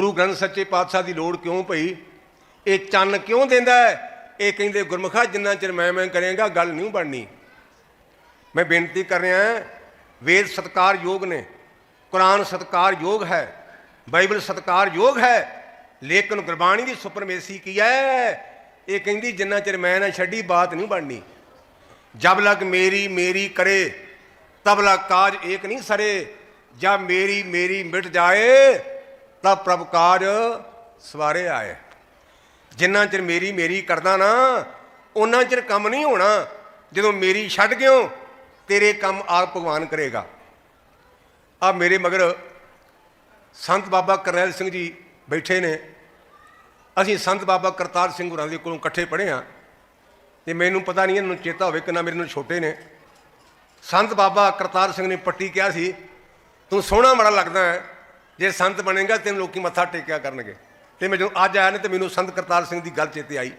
ਗੁਰੂ ਗ੍ਰੰਥ ਸੱਚੇ ਪਾਤਸ਼ਾਹ ਦੀ ਲੋੜ ਕਿਉਂ ਪਈ? ਇਹ ਚੰਨ ਕਿਉਂ ਦਿੰਦਾ ਇਹ ਕਹਿੰਦੇ, ਗੁਰਮੁਖਾ, ਜਿੰਨਾ ਚਿਰ ਮੈਂ ਮੈਂ ਕਰੇਗਾ, ਗੱਲ ਨਹੀਂ ਬਣਨੀ। ਮੈਂ ਬੇਨਤੀ ਕਰ ਰਿਹਾ ਵੇਦ ਸਤਕਾਰ ਯੋਗ ਨੇ, ਕੁਰਾਨ ਸਤਕਾਰ ਯੋਗ ਹੈ, ਬਾਈਬਲ ਸਤਕਾਰ ਯੋਗ ਹੈ, ਲੇਕਿਨ ਗੁਰਬਾਣੀ ਦੀ ਸੁਪਰਮੇਸੀ ਕੀ ਹੈ? ਇਹ ਕਹਿੰਦੀ, ਜਿੰਨਾ ਚਿਰ ਮੈਂ ਨਾ ਛੱਡੀ, ਬਾਤ ਨਹੀਂ ਬਣਨੀ। ਜਬ ਲਗ ਮੇਰੀ ਮੇਰੀ ਕਰੇ, ਤਬ ਲਗ ਕਾਜ ਏਕ ਨਹੀਂ ਸਰੇ। ਜਬ ਮੇਰੀ ਮੇਰੀ ਮਿਟ ਜਾਏ ਤਾਂ ਪ੍ਰਭ ਕਾਜ ਸਵਾਰੇ ਆਏ। ਜਿੰਨਾ ਚਿਰ ਮੇਰੀ ਮੇਰੀ ਕਰਦਾ ਨਾ ਉਹਨਾਂ ਚਿਰ ਕੰਮ ਨਹੀਂ ਹੋਣਾ। ਜਦੋਂ ਮੇਰੀ ਛੱਡ ਗਿਓ, ਤੇਰੇ ਕੰਮ ਆਪ ਭਗਵਾਨ ਕਰੇਗਾ। ਆ ਮੇਰੇ ਮਗਰ ਸੰਤ ਬਾਬਾ ਕਰਨੈਲ ਸਿੰਘ ਜੀ ਬੈਠੇ ਨੇ। ਅਸੀਂ ਸੰਤ ਬਾਬਾ ਕਰਤਾਰ ਸਿੰਘ ਹੋਰਾਂ ਦੇ ਕੋਲੋਂ ਇਕੱਠੇ ਪੜ੍ਹੇ ਆ ਤੇ ਮੈਨੂੰ ਪਤਾ ਨਹੀਂ ਇਹਨਾਂ ਨੂੰ ਚੇਤਾ ਹੋਵੇ ਕਿੰਨਾ ਮੇਰੇ ਨਾਲ ਛੋਟੇ ਨੇ। ਸੰਤ ਬਾਬਾ ਕਰਤਾਰ ਸਿੰਘ ਨੇ ਪੱਟੀ ਕਿਹਾ ਸੀ, ਤੂੰ ਸੋਹਣਾ ਬੜਾ ਲੱਗਦਾ ਹੈ। ਜੇ ਸੰਤ ਬਣੇਗਾ ਤੈਨੂੰ ਲੋਕੀ ਮੱਥਾ ਟੇਕਿਆ ਕਰਨਗੇ। ਤੇ ਮੈਂ ਜਦੋਂ ਅੱਜ ਆਇਆ ਨੇ ਤੇ ਮੈਨੂੰ ਸੰਤ ਕਰਤਾਰ ਸਿੰਘ ਦੀ ਗੱਲ ਚੇਤੇ ਆਈ।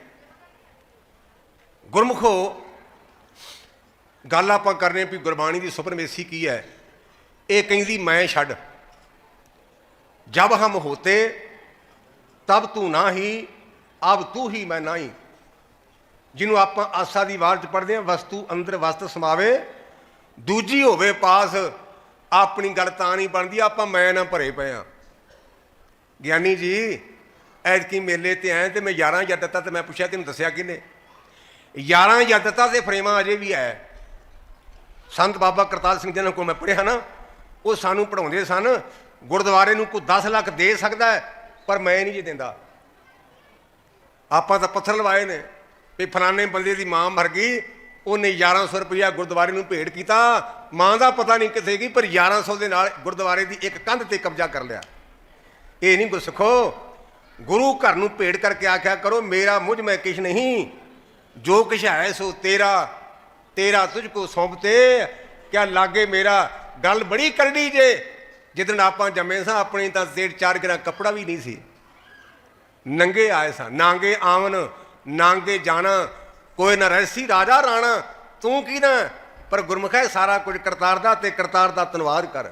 ਗੁਰਮੁਖੋ, ਗੱਲ ਆਪਾਂ ਕਰਨੇ ਵੀ ਗੁਰਬਾਣੀ ਦੀ ਸੁਪਰਮੇਸੀ ਕੀ ਹੈ? ਇਹ ਕਹਿੰਦੀ, ਮੈਂ ਛੱਡ। ਜਬ ਹਮ ਹੋਤੇ, ਤਬ ਤੂੰ ਨਾ ਹੀ ਅਬ ਤੂੰ ਹੀ ਮੈਂ ਨਹੀਂ। ਜਿਹਨੂੰ ਆਪਾਂ ਆਸਾ ਦੀ ਵਾਰ ਚ ਪੜ੍ਹਦੇ ਆ ਵਸਤੂ ਅੰਦਰ ਵਸਤ ਸਮਾਵੇ, ਦੂਜੀ ਹੋਵੇ ਪਾਸ ਆਪਣੀ ਗੱਲ ਤਾਂ ਨਹੀਂ ਬਣਦੀ, ਆਪਾਂ ਮੈਂ ਨਾ ਭਰੇ ਪਏ ਆ ਗਿਆਨੀ ਜੀ, ਐਤਕੀ ਮੇਲੇ ਤੇ ਆਏ ਤੇ ਮੈਂ 11 ਜਦ ਦਿੱਤਾ ਤੇ ਮੈਂ ਪੁੱਛਿਆ, ਤੈਨੂੰ ਦੱਸਿਆ ਕਿਹਨੇ? 11 ਜਦ ਦਿੱਤਾ ਤੇ ਫਰੇਮਾਂ ਅਜੇ ਵੀ ਹੈ। ਸੰਤ ਬਾਬਾ ਕਰਤਾਰ ਸਿੰਘ ਜੀ ਨਾਲ ਕੋਲ ਮੈਂ ਪੜ੍ਹਿਆ ਨਾ, ਉਹ ਸਾਨੂੰ ਪੜਾਉਂਦੇ ਸਨ, ਗੁਰਦੁਆਰੇ ਨੂੰ ਕੋਈ 10 ਲੱਖ ਦੇ ਸਕਦਾ ਪਰ ਮੈਂ ਨਹੀਂ ਜੀ ਦਿੰਦਾ। ਆਪਾਂ ਤਾਂ ਪੱਥਰ ਲਵਾਏ ਨੇ ਵੀ ਫਲਾਣੇ ਬੰਦੇ ਦੀ ਮਾਂ ਮਰ ਗਈ, ਉਹਨੇ 1100 ਰੁਪਇਆ ਗੁਰਦੁਆਰੇ ਨੂੰ ਭੇਟ ਕੀਤਾ ਮਾਂ ਦਾ ਪਤਾ ਨਹੀਂ ਕਿੱਥੇ ਗਈ, ਪਰ 1100 ਦੇ ਨਾਲ ਗੁਰਦੁਆਰੇ ਦੀ ਇੱਕ ਕੰਧ ਤੇ ਕਬਜ਼ਾ ਕਰ ਲਿਆ। ਇਹ ਨਹੀਂ ਗੁਰਸਿੱਖੋ, ਗੁਰੂ ਘਰ ਨੂੰ ਭੇਟ ਕਰਕੇ ਆਖਿਆ ਕਰੋ, ਮੇਰਾ ਮੁਝ ਮੈਂ ਕਿਛ ਨਹੀਂ, ਜੋ ਕਿਛ ਹੈ ਸੋ ਤੇਰਾ ਤੇਰਾ ਤੁਝ ਕੋ ਸੌਂਪਤੇ ਕਿਆ ਲਾਗੇ ਮੇਰਾ ਗੱਲ ਬੜੀ ਕਰੜੀ ਜੇ। ਜਿੱਦਣ ਆਪਾਂ ਜੰਮੇ ਸਾਂ, ਆਪਣੀ ਤਾਂ ਡੇਢ ਚਾਰ ਗਰਾ ਕੱਪੜਾ ਵੀ ਨਹੀਂ ਸੀ। ਨੰਗੇ ਆਏ ਸਾਂ, ਨਾਂਗੇ ਆਵਨ ਨਾਂਗੇ ਜਾਣਾ, ਕੋਈ ਨਾ ਰਹਿਸੀ ਰਾਜਾ ਰਾਣਾ, ਤੂੰ ਕੀ ਨਾ ਪਰ ਗੁਰਮੁਖ ਹੈ ਸਾਰਾ ਕੁਝ ਕਰਤਾਰ ਦਾ ਤੇ ਕਰਤਾਰ ਦਾ ਧੰਨਵਾਦ ਕਰ।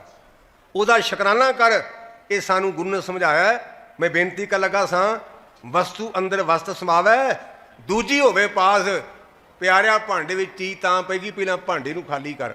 ਉਹਦਾ ਸ਼ੁਕਰਾਨਾ ਕਰ ਇਹ ਸਾਨੂੰ ਗੁਰੂ ਨੇ ਸਮਝਾਇਆ, ਮੈਂ ਬੇਨਤੀ ਕਰ ਲੱਗਾ ਸਾਂ, ਵਸਤੂ ਅੰਦਰ ਵਸਤ ਸਮਾਵੈ, ਦੂਜੀ ਹੋਵੇ ਪਾਸ, ਪਿਆਰਿਆ ਭਾਂਡੇ ਵਿੱਚ ਚੀਜ਼ ਤਾਂ ਪੈਗੀ ਪਹਿਲਾਂ ਭਾਂਡੇ ਨੂੰ ਖਾਲੀ ਕਰ।